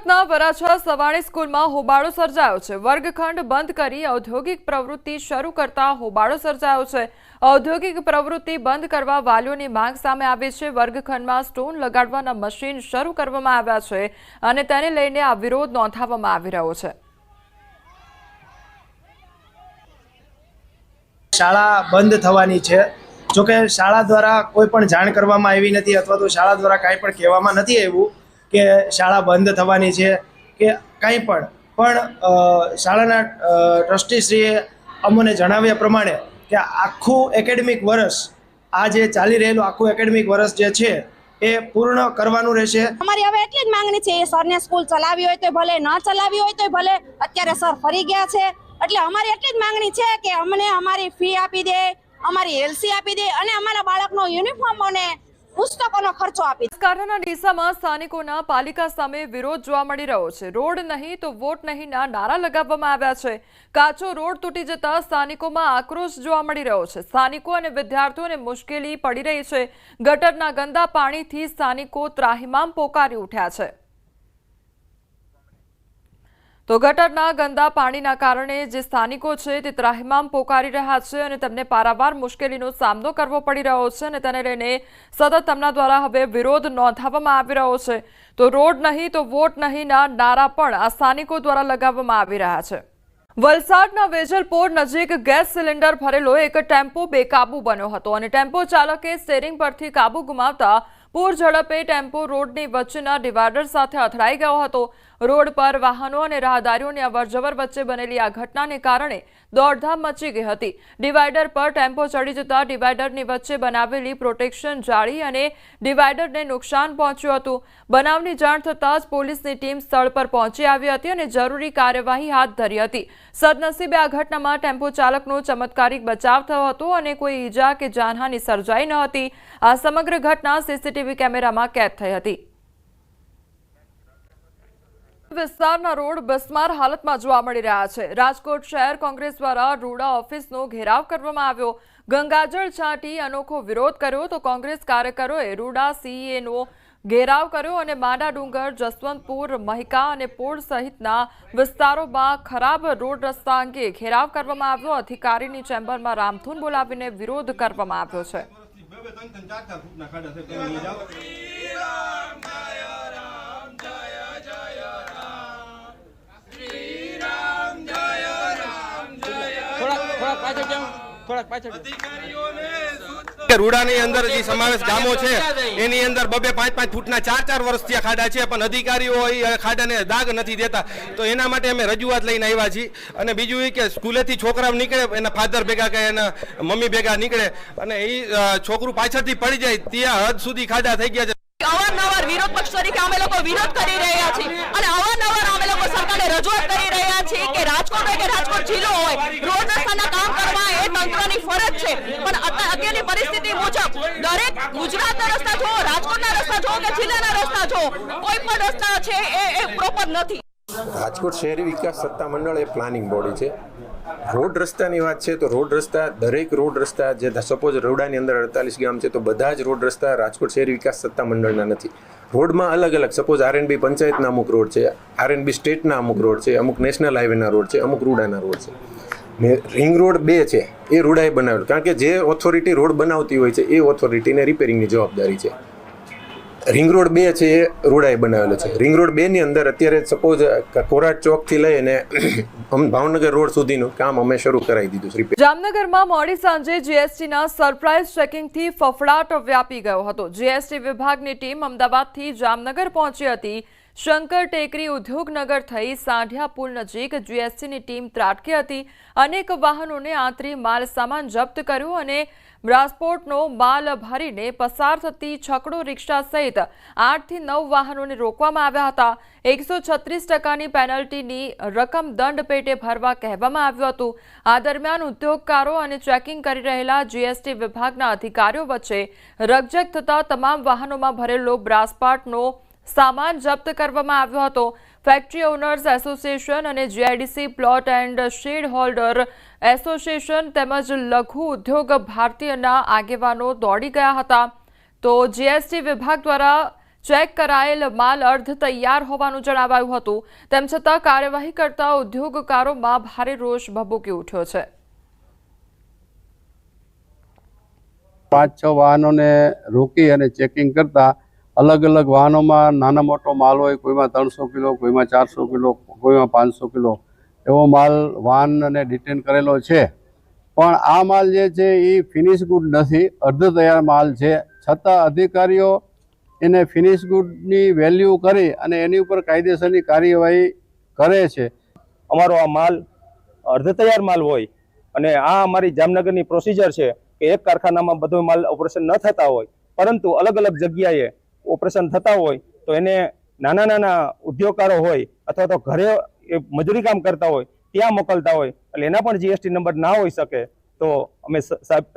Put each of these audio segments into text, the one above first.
સુરતના વરાછા સવાણી સ્કૂલમાં હોબાળો સર્જાયો છે. વર્ગખંડ બંધ કરી ઔદ્યોગિક પ્રવૃત્તિ શરૂ કરતા હોબાળો સર્જાયો છે. ઔદ્યોગિક પ્રવૃત્તિ બંધ કરવા વાલીઓની માંગ સામે આવી છે. વર્ગખંડમાં સ્ટોન લગાડવાના મશીન શરૂ કરવામાં આવ્યા છે અને તેને લઈને આ વિરોધ નોંધાવવામાં આવી રહ્યો છે. શાળા બંધ થવાની છે. જોકે શાળા દ્વારા કોઈ પણ જાણ કરવામાં આવી નથી અથવા તો શાળા દ્વારા કાંઈ પણ કહેવામાં નથી આવ્યું. કે શાળા બંધ થવાની છે કે કાંઈ પણ. પણ શાળાના ટ્રસ્ટીશ્રીએ અમને જણાવ્યા પ્રમાણે કે આખું એકેડેમિક વર્ષ આ જે ચાલી રહેલું આખું એકેડેમિક વર્ષ જે છે, એ પૂર્ણ કરવાનું રહેશે. અમારી હવે એટલી જ માંગણી છે, એ સરને સ્કૂલ ચલાવી હોય તો ભલે, ન ચલાવી હોય તો ભલે, અત્યારે સર ફરી ગયા છે. એટલે અમારી એટલી જ માંગણી છે કે અમને અમારી ફી આપી દે, અમારી એલસી આપી દે અને અમારા બાળકનો યુનિફોર્મ અને પુસ્તકોનો ખર્ચો આપી કાંઠાના ડીસામાં સ્થાનિકોના પાલિકા સામે વિરોધ જોવા મળી રહ્યો છે. રોડ નહીં તો વોટ નહીંના નારા લગાવવામાં આવ્યા છે. કાચો રોડ તૂટી જતા સ્થાનિકોમાં આક્રોશ જોવા મળી રહ્યો છે. સ્થાનિકો અને વિદ્યાર્થીઓને મુશ્કેલી પડી રહી છે. ગટરના ગંદા પાણીથી સ્થાનિકો ત્રાહિમામ પોકારી ઉઠ્યા છે. તો ગટરના ગંદા પાણીના કારણે જે સ્થાનિકો છે તે ત્રાહિમામ પોકારી રહ્યા છે અને તેમને પારાવાર મુશ્કેલીનો સામનો કરવો પડી રહ્યો છે અને તેને લઈને સતત તેમના દ્વારા હવે વિરોધ નોંધાવવામાં આવી રહ્યો છે. તો રોડ નહીં તો વોટ નહીંના નારા પણ આ સ્થાનિકો દ્વારા લગાવવામાં આવી રહ્યા છે. વલસાડના વેજલપોર નજીક ગેસ સિલિન્ડર ભરેલો એક ટેમ્પો બેકાબુ બન્યો હતો અને ટેમ્પો ચાલકે સ્ટેરિંગ પરથી કાબુ ગુમાવતા પૂર ઝડપે ટેમ્પો રોડની વચ્ચેના ડિવાઈડર સાથે અથડાઈ ગયો હતો. રોડ પર વાહનો અને રાહદારીઓની અવરજવર વચ્ચે બનેલી આ ઘટનાને કારણે દોડધામ મચી ગઈ હતી. ડિવાઈડર પર ટેમ્પો ચડી જતા ડિવાઈડરની વચ્ચે બનાવેલી પ્રોટેક્શન જાળી અને ડિવાઈડરને નુકસાન પહોંચ્યું હતું. બનાવની જાણ થતાં જ પોલીસની ટીમ સ્થળ પર પહોંચી આવી હતી અને જરૂરી કાર્યવાહી હાથ ધરી હતી. સદનસીબે આ ઘટનામાં ટેમ્પો ચાલકનો ચમત્કારિક બચાવ થયો હતો અને કોઈ ઈજા કે જાનહાની સર્જાઈ ન હતી. આ સમગ્ર ઘટના સીસીટીવી કેમેરામાં કેદ થઈ હતી. વિસ્તારના રોડ બસમાર હાલતમાં જોવા મળી રહ્યા છે. રાજકોટ શહેર કોંગ્રેસ દ્વારા રૂડા ઓફિસનો ઘેરાવ કરવામાં આવ્યો. ગંગાજળ છાંટી અનોખો વિરોધ કર્યો તો કોંગ્રેસ કાર્યકરોએ રૂડા સીએનો ઘેરાવ કર્યો અને માંડા ડુંગર, જસવંતપુર, મહિકા અને પોળ સહિતના વિસ્તારોમાં ખરાબ રોડ રસ્તા અંગે ઘેરાવ કરવામાં આવ્યો. અધિકારીની ચેમ્બરમાં રામધૂન બોલાવીને વિરોધ કરવામાં આવ્યો છે. બે ત્રણ ત્રણ ચાર ચાર ફૂટના ખાડા છે તમે લઈ જાઓ થોડાક પાછળ જાઓ થોડાક પાછળ કે રૂડાની અંદર જે સમાવેશ ગામો છે એની અંદર બબે પાંચ પાંચ ફૂટના ચાર ચાર વર્ષથી આ ખાડા છે પણ અધિકારીઓ એ ખાડાને દાગ નથી દેતા. તો એના માટે અમે રજૂઆત લઈને આવ્યા છીએ. અને બીજું એ કે સ્કૂલેથી છોકરાઓ નીકળે એના ફાધર ભેગા કે એના મમ્મી ભેગા નીકળે. અને એ છોકરું પાછળથી પડી જાય ત્યાં હદ સુધી ખાડા થઈ ગયા છે. અવારનવાર વિરોધ પક્ષ તરીકે અમે લોકો વિરોધ કરી રહ્યા છીએ. અને અવારનવાર અમે લોકો સરકારને રજૂઆત કરી રહ્યા છીએ કે રાજકોટ હોય કે રાજકોટ જિલ્લો હોય, રોડ રસ્તાના કામ કરવા એ તંત્રની ફરજ છે. પણ અત્યાર- અત્યારની પરિસ્થિતિ મુજબ દરેક ગુજરાતના રસ્તા જુઓ, રાજકોટના રસ્તા જુઓ કે જિલ્લાના રસ્તા જુઓ, કોઈ પણ રસ્તા છે એ પ્રોપર નથી. રાજકોટ શહેરી વિકાસ સત્તા મંડળ એ પ્લાનિંગ બોડી છે. રોડ રસ્તાની વાત છે તો રોડ રસ્તા, દરેક રોડ રસ્તા જે સપોઝ રોડાની અંદર અડતાલીસ ગામ છે તો બધા જ રોડ રસ્તા રાજકોટ શહેરી વિકાસ સત્તા મંડળના નથી. રોડમાં અલગ અલગ સપોઝ આરએનબી પંચાયતના અમુક રોડ છે આરએનબી સ્ટેટના અમુક રોડ છે, અમુક નેશનલ હાઈવેના રોડ છે, અમુક રૂડાના રોડ છે. રિંગ રોડ બે છે, એ રૂડાએ બનાવેલો. કારણ કે જે ઓથોરિટી રોડ બનાવતી હોય છે, એ ઓથોરિટીને રિપેરિંગની જવાબદારી છે. રિંગ રોડ બે છે, એ રોડાએ બનાવેલો છે. રિંગ રોડ બેની અંદર અત્યારે સપોઝ કોરાટ ચોકથી લઈને ભાવનગર રોડ સુધીનું કામ અમે શરૂ કરાવી દીધું છે જામનગરમાં મોડી સાંજે જીએસટીના સરપ્રાઇઝ ચેકિંગથી ફફડાટ વ્યાપી ગયો હતો. જીએસટી વિભાગની ટીમ અમદાવાદથી જામનગર પહોંચી હતી. શંકર ટેકરી ઉદ્યોગનગર થઈ સાંઢિયા પુલ નજીક જીએસટીની ટીમ ત્રાટકી હતી. અનેક વાહનોને આંતરી માલ સામાન જપ્ત કર્યું અને ટ્રાન્સપોર્ટનો માલ ભરીને પસાર થતી છકડો રિક્ષા સહિત આઠથી નવ વાહનોને રોકવામાં આવ્યા હતા. એકસો છત્રીસ ટકાની પેનલ્ટીની રકમ દંડ પેટે ભરવા કહેવામાં આવ્યું હતું. આ દરમિયાન ઉદ્યોગકારો અને ચેકિંગ કરી રહેલા જીએસટી વિભાગના અધિકારીઓ વચ્ચે રકઝક થતા તમામ વાહનોમાં ભરેલો બ્રાસપાટનો સામાન જપ્ત કરવામાં આવ્યો હતો. ફેક્ટરી ઓનર્સ એસોસિએશન અને GIDC plot and shed holder association તેમજ લઘુ ઉદ્યોગ ભારતીયના આગેવાનો દોડી ગયા હતા. તો જીએસટી વિભાગ દ્વારા ચેક કરાયેલ માલ અર્ધ તૈયાર હોવાનું જણાવાયું હતું. તેમ છતાં કાર્યવાહી કરતા ઉદ્યોગકારોમાં ભારે રોષ ભભૂકી ઉઠ્યો છે. પાંચ, છ વાહનોને રોકી અને ચેકિંગ કરતા અલગ અલગ વાહનોમાં નાના મોટો માલ હોય, કોઈમાં ત્રણસો કિલો, કોઈમાં ચારસો કિલો, કોઈમાં પાંચસો કિલો, એવો માલ વાહન અને ડિટેન કરેલો છે. પણ આ માલ જે છે એ ફિનિશ ગુડ નથી અર્ધ તૈયાર માલ છે. છતાં અધિકારીઓ એને ફિનિશ ગુડની વેલ્યુ કરી અને એની ઉપર કાયદેસરની કાર્યવાહી કરે છે. અમારો આ માલ અર્ધ તૈયાર માલ હોય અને આ અમારી જામનગરની પ્રોસિજર છે કે એક કારખાનામાં બધો માલ ઓપરેશન ન થતા હોય, પરંતુ અલગ અલગ જગ્યાએ ઓપરેશન થતા હોય તો એને નાના નાના ઉદ્યોગકારો હોય અથવા તો ઘરે એ મજૂરી કામ કરતા હોય, ત્યાં મોકલતા હોય, એટલે એના પણ જીએસટી નંબર ના હોઈ શકે, તો અમે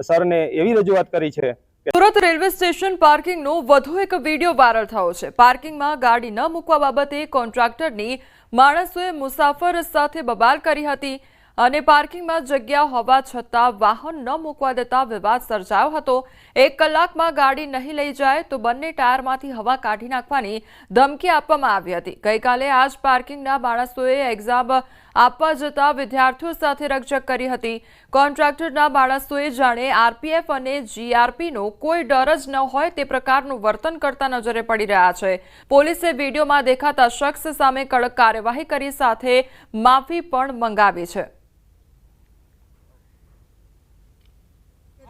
સરને એવી રજૂઆત કરી છે સુરત રેલવે સ્ટેશન પાર્કિંગનો વધુ એક વીડિયો વાયરલ થયો છે. પાર્કિંગમાં ગાડી ન મૂકવા બાબતે કોન્ટ્રાક્ટરની માણસોએ મુસાફર સાથે બબાલ કરી હતી. અને પાર્કિંગમાં જગ્યા હોવા છતાં વાહન ન મૂકવા દેતા વિવાદ સર્જાયો હતો. એક કલાકમાં ગાડી નહીં લઈ જાય તો બંને ટાયરમાંથી હવા કાઢી નાખવાની ધમકી આપવામાં આવી હતી. ગઈકાલે આ જ પાર્કિંગના માણસોએ એક્ઝામ આપવા જતા વિદ્યાર્થીઓ સાથે રકઝક કરી હતી. કોન્ટ્રાક્ટરના માણસોએ જાણે આરપીએફ અને જીઆરપીનો કોઈ ડર જ ન હોય તે પ્રકારનું વર્તન કરતા નજરે પડી રહ્યા છે. પોલીસે વિડીયોમાં દેખાતા શખ્સ સામે કડક કાર્યવાહી કરી સાથે માફી પણ મંગાવી છે.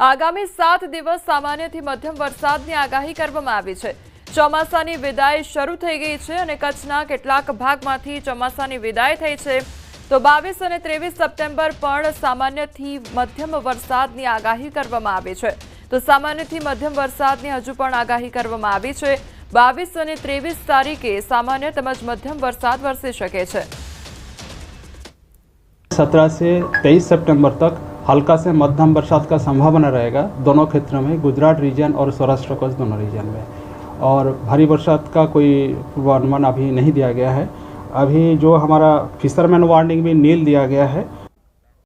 આગામી સાત દિવસ સામાન્યથી મધ્યમ વરસાદની આગાહી કરવામાં આવી છે ચોમાસાની વિદાય શરૂ થઈ ગઈ છે અને કચ્છના કેટલાક ભાગમાંથી ચોમાસાની વિદાય થઈ છે તો બાવીસ અને ત્રેવીસ સપ્ટેમ્બર પણ સામાન્યથી મધ્યમ વરસાદની આગાહી કરવામાં આવી છે તો સામાન્યથી મધ્યમ વરસાદની હજુ પણ આગાહી કરવામાં આવી છે બાવીસ અને ત્રેવીસ તારીખે સામાન્ય તેમજ મધ્યમ વરસાદ વરસી શકે છે सत्रह से तेईस सितंबर तक हल्का से मध्यम बरसात का संभावना रहेगा। दोनों क्षेत्रों में, गुजरात रीजन और सौराष्ट्र कच्छ दोनों रीजन में। और भारी बरसात का कोई पूर्वानुमान अभी नहीं दिया गया है। अभी जो हमारा फिशरमैन वार्निंग भी नील दिया गया है